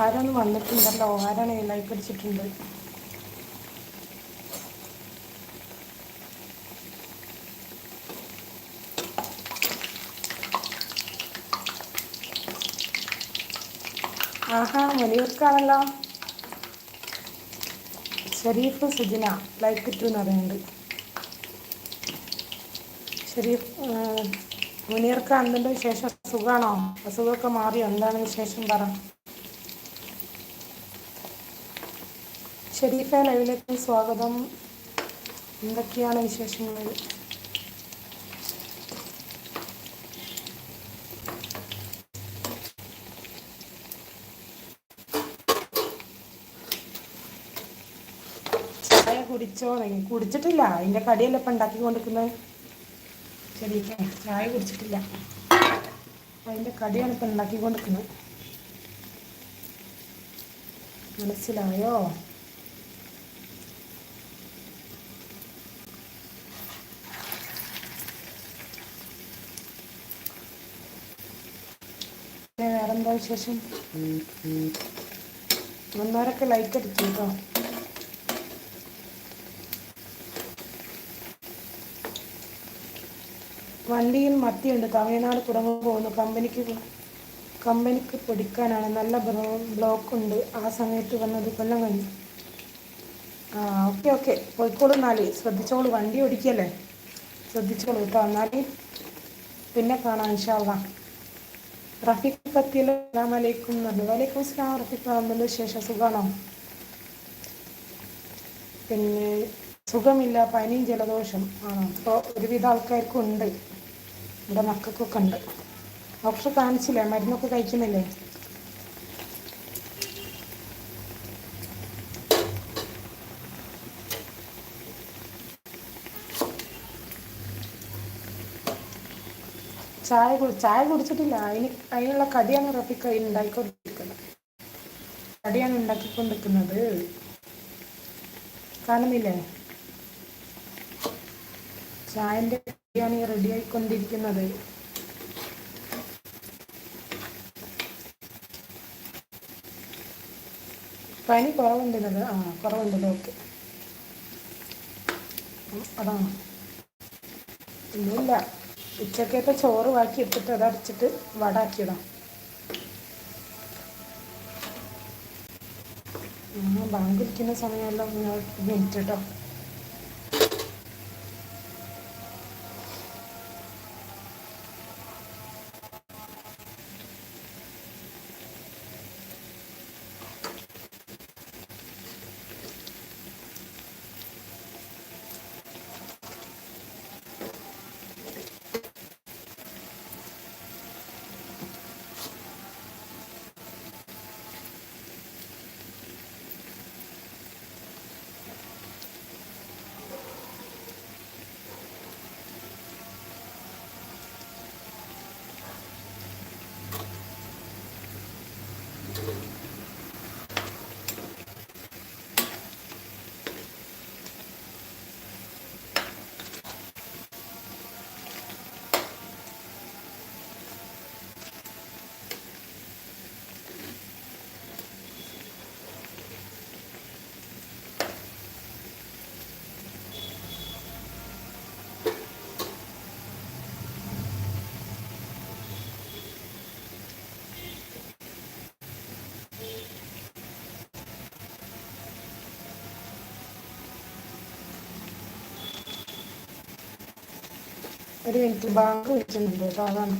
ആരൊന്ന് വന്നിട്ടുണ്ടല്ലോ ആരാണ് ലൈക്ക് അടിച്ചിട്ടുണ്ട് ആഹാ വലിയവർക്കാണല്ലോ ഷെരീഫ് സുജിന ലൈക്ക് ഇട്ടു എന്ന് പറയുന്നുണ്ട്. ഷെരീഫ് മുനീർക്ക് ശേഷം സുഖമാണോ അസുഖമൊക്കെ മാറിയോ? എന്താണ് വിശേഷം പറ. ഷെരീഫ ലൈവിലേക്ക് സ്വാഗതം. എന്തൊക്കെയാണ് വിശേഷങ്ങൾ ചായ കുടിച്ചോ? കുടിച്ചിട്ടില്ല. അതിന്റെ കടിയല്ല ഇപ്പം ഉണ്ടാക്കി കൊണ്ടിരിക്കുന്നത് ശരിക്കേ ചായ കുടിച്ചിട്ടില്ല. അതിന്റെ കടിയാണ് ഇപ്പം ഉണ്ടാക്കി കൊണ്ടിരിക്കുന്നത് മനസ്സിലായോ? വേറെന്താ വിശേഷം? വന്നവരൊക്കെ ലൈക്ക് അടിച്ചു കേട്ടോ വണ്ടിയിൽ മത്തിയുണ്ട്. തമിഴ്നാട് തുടങ്ങി പോകുന്നു. കമ്പനിക്ക് കമ്പനിക്ക് പൊടിക്കാനാണ്. നല്ല ബ്ലോക്ക് ഉണ്ട്. ആ സമയത്ത് വന്നത് കൊല്ലം കഴിഞ്ഞു. ആ ഓക്കെ ഓക്കെ പോയിക്കോളൂ നാളെ ശ്രദ്ധിച്ചോളൂ. വണ്ടി ഓടിക്കല്ലേ? ശ്രദ്ധിച്ചോളൂ കേട്ടോ. എന്നാൽ പിന്നെ കാണാം ഇൻഷാള്ള റഫീഖ് പത്തിയിൽ അസ്സാം വലൈക്കും പറഞ്ഞു വലൈക്കും അസ്ലാം റഫീഖ് എന്തുണ്ട് ശേഷം സുഖമാണോ പിന്നെ സുഖമില്ല പനിയും ജലദോഷം ആണോ. അപ്പോൾ ഒരുവിധ ആൾക്കാർക്കും ഉണ്ട് ഇവിടെ മക്കൾക്കൊക്കെ ഉണ്ട്. ഡോക്ടർ കാണിച്ചില്ലേ? മരുന്നൊക്കെ കഴിക്കുന്നില്ലേ? ചായ കുടി ചായ കുടിച്ചിട്ടില്ല. അതിന് അതിനുള്ള കടിയാണ് റഫിക്ക് ഉണ്ടാക്കിക്കൊണ്ടിരിക്കുന്നത് കടിയാണ് ഉണ്ടാക്കിക്കൊണ്ടിരിക്കുന്നത്. കാണുന്നില്ലേ? ചായന്റെ കടിയാണ് ഈ റെഡി ആയിക്കൊണ്ടിരിക്കുന്നത്. പനി കുറവുണ്ടത് ആ കുറവുണ്ടല്ലോ ഓക്കെ. അതാണ് ഒന്നുമില്ല. ഉച്ചക്കത്തെ ചോറ് വാക്കി എടുത്തിട്ട് അതടിച്ചിട്ട് വടാക്കിയതാ ബാങ്ക് ഇരിക്കുന്ന സമയമല്ലോ മിനിറ്റ് കേട്ടോ. ഒരു മിനിറ്റ് ബാങ്ക് വിളിക്കുന്നുണ്ട് കേട്ടോ അതാണ്.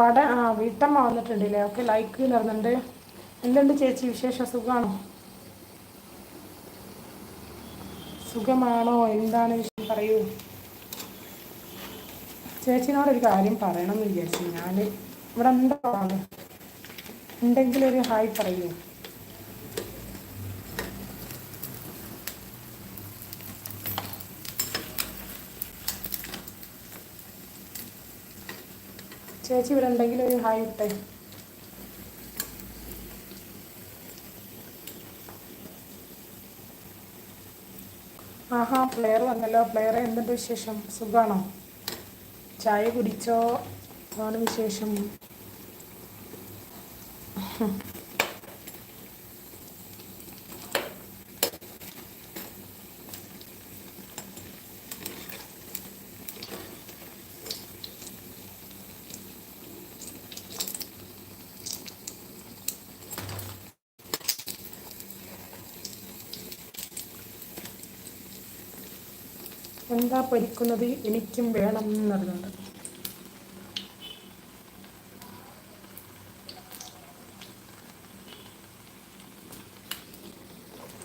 വട ആ വീട്ടമ്മ വന്നിട്ടുണ്ടല്ലേ? ഓക്കെ ലൈക്ക് നടന്നുണ്ട് എന്തുണ്ട് ചേച്ചി വിശേഷ? സുഖമാണോ? സുഖമാണോ? എന്താണ് വിഷയം പറയൂ. ചേച്ചിനോടൊരു കാര്യം പറയണം എന്ന് വിചാരിച്ചു. ഞാൻ ഇവിടെ ഉണ്ടോ? ഒരു ഹായ് പറയൂ. ചേച്ചി ഇവിടെ ഉണ്ടെങ്കിൽ ഒരു ഹായ് ഇട്ടേ. ആഹാ പ്ലെയർ വന്നല്ലോ. പ്ലെയർ എന്തുണ്ട് വിശേഷം? സുഖമാണോ ചായ കുടിച്ചോ? ആണ് വിശേഷം? എന്താ പൊരിക്കുന്നത് എനിക്കും വേണം എന്ന്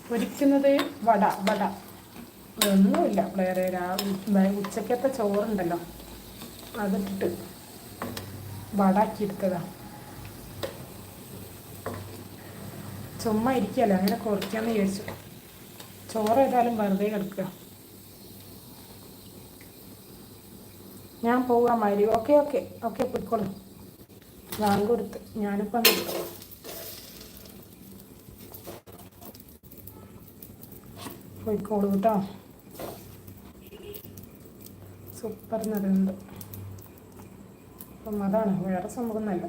പൊരിക്കുന്നത് വട വട. ഒന്നുമില്ല. വേറെ ഉച്ചക്കത്തെ ചോറുണ്ടല്ലോ. അതിട്ടിട്ട് വടാക്കി എടുത്തതാ ചുമ്മാ ഇരിക്കല്ലോ അങ്ങനെ കുറയ്ക്കാന്ന് വിചാരിച്ചു. ചോറ് ഏതായാലും വെറുതെ കിടക്കുക. ഞാൻ പോകാൻ മാതിരി ഓക്കെ ഓക്കെ. ഓക്കെ പോയിക്കോളൂ. ബാങ്ക് കൊടുത്ത് ഞാനിപ്പം നിൽക്കാം പോയിക്കോളൂ കേട്ടോ സൂപ്പർ നിറയുണ്ട് അപ്പം അതാണ് വേറെ സംഭവം നല്ല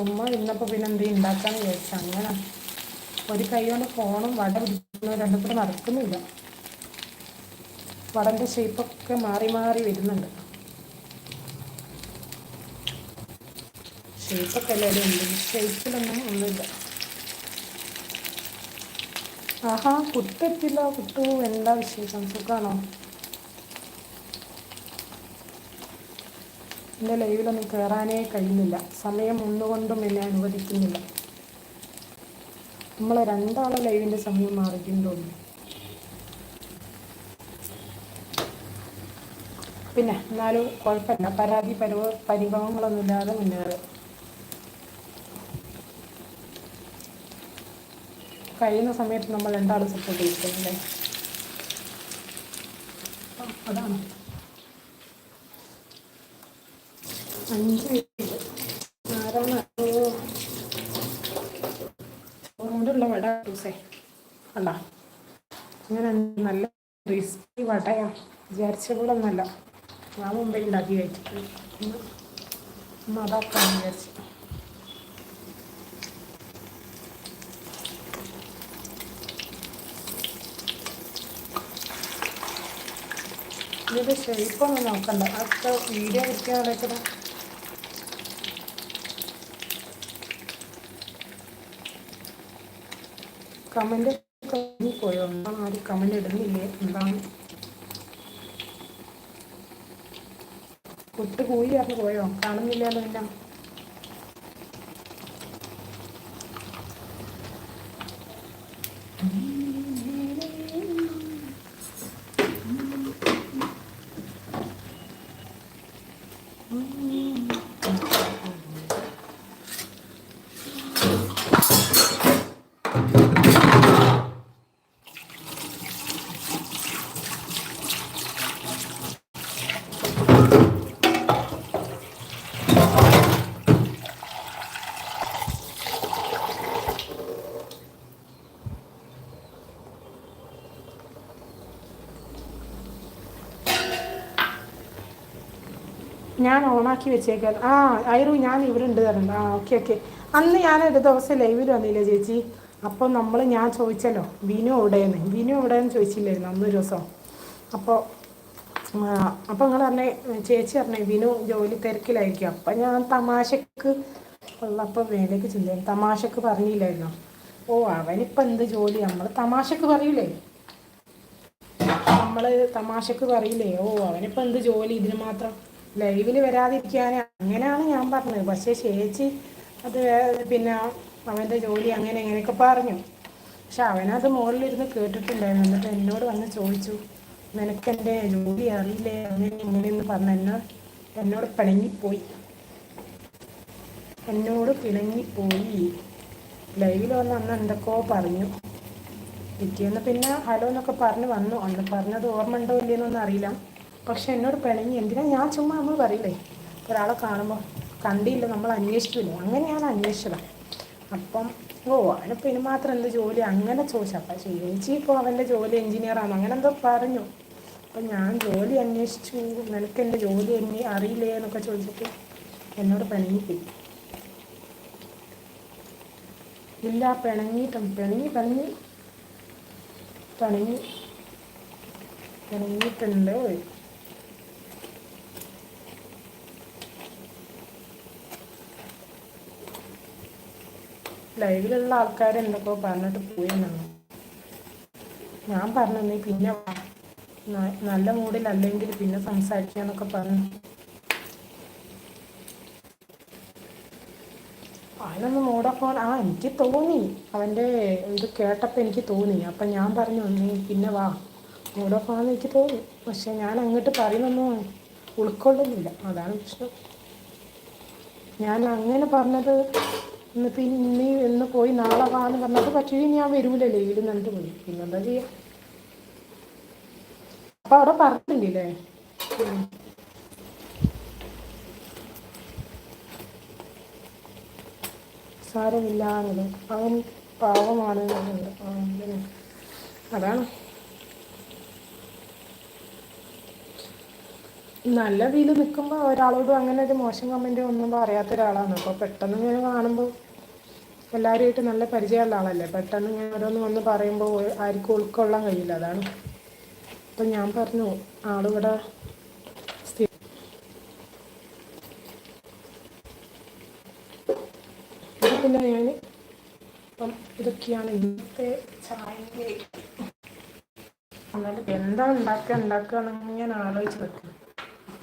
ചുമ്മാ ഇന്നപ്പോൾ പിന്നെ എന്ത് ഉണ്ടാക്കാന്ന് വിചാരിച്ചു അങ്ങനെ ഒരു കൈ കൊണ്ട് ഫോണും വട പിടിക്കുന്നു രണ്ടും കൂടെ നടക്കുന്നില്ല. വടന്റെ ഷേപ്പൊക്കെ മാറി മാറി വരുന്നുണ്ട്. ഷേപ്പൊക്കെ എല്ലാവരും ഉണ്ട് ഷേപ്പിലൊന്നും ഒന്നുമില്ല. ആഹാ കുട്ടെത്തില്ല കുട്ടു എന്താ വിശേഷം? സുഖമാണോ എന്റെ ലൈവിലൊന്നും കയറാനേ കഴിയുന്നില്ല. സമയം ഒന്നുകൊണ്ടും എന്നെ അനുവദിക്കുന്നില്ല. നമ്മൾ രണ്ടാളെ ലൈവിന്റെ സമയം മാറിക്കും പിന്നെ എന്നാലും കുഴപ്പമില്ല. പരാതി പരിവ പരിഭവങ്ങളൊന്നുമില്ലാതെ മുന്നേറുക കഴിയുന്ന സമയത്ത് നമ്മൾ രണ്ടാളും സപ്പോർട്ട് ചെയ്തിട്ടുണ്ട് അതാണ്. അഞ്ച് കൊണ്ടുള്ള വട ടൂസേ അല്ല ഇങ്ങനെ നല്ല ക്രിസ്പി വടയാ വിചാരിച്ച പോലെ ഞാൻ മുമ്പേ ഉണ്ടാക്കി കഴിച്ചിട്ടുണ്ട് അതാക്കാൻ വിചാരിച്ചു ഇതിന്റെ ഷേപ്പൊന്നും നോക്കണ്ട അതൊക്കെ വീഡിയോ പിടിക്കാനുള്ള കമന്റ് പോയോ എന്താണ് ആരും കമന്റ് ഇടുന്നില്ലേ? എന്താണ്? കൊട്ട് കൂലി അറിഞ്ഞു പോയോ? കാണുന്നില്ലല്ലോ പിന്നെ ഞാൻ ഓണാക്കി വെച്ചേക്കാൻ ആ ഐറു ഞാൻ ഇവിടെ ഉണ്ട് തരണ്ട ആ ഓക്കെ ഓക്കെ അന്ന് ഞാൻ ഒരു ദിവസം ലൈവിൽ വന്നില്ലേ ചേച്ചി? അപ്പോൾ നമ്മൾ ഞാൻ ചോദിച്ചല്ലോ വിനു എവിടെയെന്ന്? വിനു എവിടെയെന്ന് ചോദിച്ചില്ലായിരുന്നു അന്നൊരു ദിവസം. അപ്പോൾ അപ്പോൾ അപ്പം നിങ്ങൾ പറഞ്ഞേ ചേച്ചി പറഞ്ഞേ വിനു ജോലി തിരക്കിലായിരിക്കും. അപ്പം ഞാൻ തമാശക്ക് ഉള്ളപ്പോൾ വേലയ്ക്ക് ചിന്തയും തമാശക്ക് പറഞ്ഞില്ലായിരുന്നു? ഓ അവനിപ്പോൾ എന്ത് ജോലി? നമ്മൾ തമാശക്ക് പറയില്ലേ നമ്മൾ തമാശക്ക് പറയില്ലേ ഓ അവനിപ്പോൾ എന്ത് ജോലി ഇതിന് മാത്രം? ലൈവിൽ വരാതിരിക്കാൻ അങ്ങനെയാണ് ഞാൻ പറഞ്ഞത്. പക്ഷേ ചേച്ചി അത് പിന്നെ അവന്റെ ജോലി അങ്ങനെ എങ്ങനെയൊക്കെ പറഞ്ഞു. പക്ഷെ അവനത് മുകളിലിരുന്ന് കേട്ടിട്ടുണ്ടായിരുന്നു. എന്നിട്ട് എന്നോട് വന്ന് ചോദിച്ചു നിനക്ക് എന്റെ ജോലി അറിയില്ലേ? അങ്ങനെ ഇങ്ങനെയെന്ന് പറഞ്ഞ എന്നെ എന്നോട് പിണങ്ങിപ്പോയി. എന്നോട് പിണങ്ങിപ്പോയി. ലൈവിൽ വന്ന് അന്ന് എന്തൊക്കെയോ പറഞ്ഞു. പിറ്റേന്ന് പിന്നെ ഹലോ എന്നൊക്കെ പറഞ്ഞ് വന്നു. അന്ന് പറഞ്ഞത് ഓർമ്മ ഉണ്ടോ ഇല്ലയെന്നൊന്നും അറിയില്ല. പക്ഷെ എന്നോട് പിണങ്ങി. എന്തിനാ? ഞാൻ ചുമ്മാ നമ്മൾ പറയില്ലേ? ഒരാളെ കാണുമ്പോൾ കണ്ടില്ല നമ്മൾ അന്വേഷിക്കില്ലേ അങ്ങനെയാണ് അന്വേഷിച്ചത് അപ്പം ഓ അവനിപ്പോൾ ഇനി മാത്രം എന്ത് ജോലി? അങ്ങനെ ചോദിച്ചു. അപ്പം ചേച്ചി ഇപ്പോൾ അവന്റെ ജോലി എഞ്ചിനീയറാണ് അങ്ങനെ എന്തോ പറഞ്ഞു. അപ്പം ഞാൻ ജോലി അന്വേഷിച്ചു. നിനക്ക് എന്റെ ജോലി എന്നെ അറിയില്ലേ എന്നൊക്കെ ചോദിച്ചിട്ട് എന്നോട് പിണങ്ങിപ്പോയി. ഇല്ല പിണങ്ങിയിട്ടും പിണങ്ങി പിണങ്ങി പിണങ്ങി പിണങ്ങിയിട്ടുണ്ട്. ലൈവിലുള്ള ആൾക്കാർ എന്തൊക്കെയോ പറഞ്ഞിട്ട് പോയെന്നാണ്. ഞാൻ പറഞ്ഞു നീ പിന്നെ നല്ല മൂഡിലല്ലെങ്കിൽ പിന്നെ സംസാരിക്കാന്നൊക്കെ പറഞ്ഞു. അവനൊന്ന് മൂടപ്പോൾ ആ എനിക്ക് തോന്നി. അവന്റെ ഇത് കേട്ടപ്പോൾ എനിക്ക് തോന്നി. അപ്പം ഞാൻ പറഞ്ഞു നീ പിന്നെ വാ. മൂടപ്പോന്ന് എനിക്ക് തോന്നി. പക്ഷെ ഞാൻ അങ്ങോട്ട് പറയുന്നൊന്നും ഉൾക്കൊള്ളുന്നില്ല. അതാണ് പ്രശ്നം. ഞാൻ അങ്ങനെ പറഞ്ഞത് ഇന്ന് പിന്നെ ഇന്ന് പോയി നാളെ വാന്ന് പറഞ്ഞപ്പോൾ പക്ഷേ ഞാൻ വരൂലല്ലേ വീട് നിന്നിട്ട് പോയി പിന്നെന്താ ചെയ്യാ? അപ്പൊ അവിടെ പറഞ്ഞിട്ടില്ലേ? സാരമില്ല അവൻ പാവമാണ് അതാണ്. നല്ല വീൽ നിൽക്കുമ്പോൾ ഒരാളോടും അങ്ങനെ ഒരു മോശം കമന്റ് ഒന്നും പറയാത്ത ഒരാളാണ്. അപ്പോൾ പെട്ടെന്ന് ഇങ്ങനെ കാണുമ്പോൾ എല്ലാവരുമായിട്ട് നല്ല പരിചയമുള്ള ആളല്ലേ? പെട്ടെന്ന് ഇങ്ങനെ ഓരോന്ന് വന്ന് പറയുമ്പോൾ ആർക്കും ഉൾക്കൊള്ളാൻ കഴിയില്ല. അതാണ്. അപ്പം ഞാൻ പറഞ്ഞു ആളിവിടെ പിന്നെ ഞാൻ അപ്പം ഇതൊക്കെയാണ് ഇന്നത്തെ ചായ എന്നാലും എന്താ ഉണ്ടാക്കുക ഉണ്ടാക്കുക എന്ന് ഞാൻ ആലോചിച്ച് വെക്കുന്നത്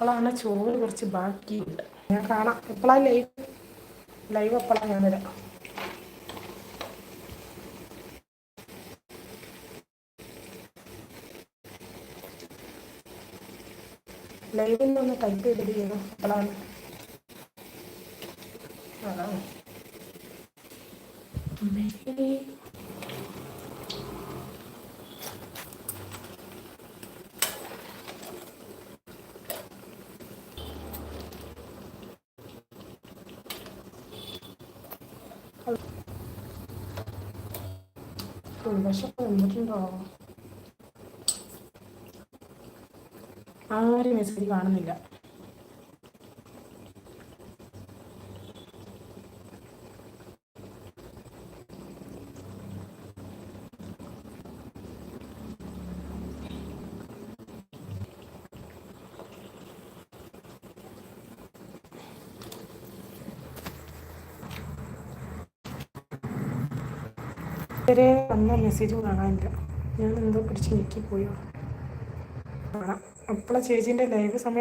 അപ്പോഴാണ് ചോറ് കുറച്ച് ബാക്കിയുണ്ട്. ഞാൻ കാണാം. എപ്പോഴാണ് ലൈവ് ലൈവ് എപ്പോഴാണ് ഞാൻ വരാം. ലൈവിൽ നിന്ന് ടൈപ്പ് ചെയ്തിട്ട് ചെയ്യണം. എപ്പോഴാണ് അതാണ് വിഷമം വന്നിട്ടുണ്ടോ ആരും മെസ്സേജ് കാണുന്നില്ല. വരെ വന്ന മെസ്സേജ് കാണാനില്ല. ഞാൻ എന്തോ പിടിച്ച് ഞെക്കിപ്പോയോ. കാണാം. അപ്പോഴാണ് ചേച്ചീന്റെ ലൈവ് സമയം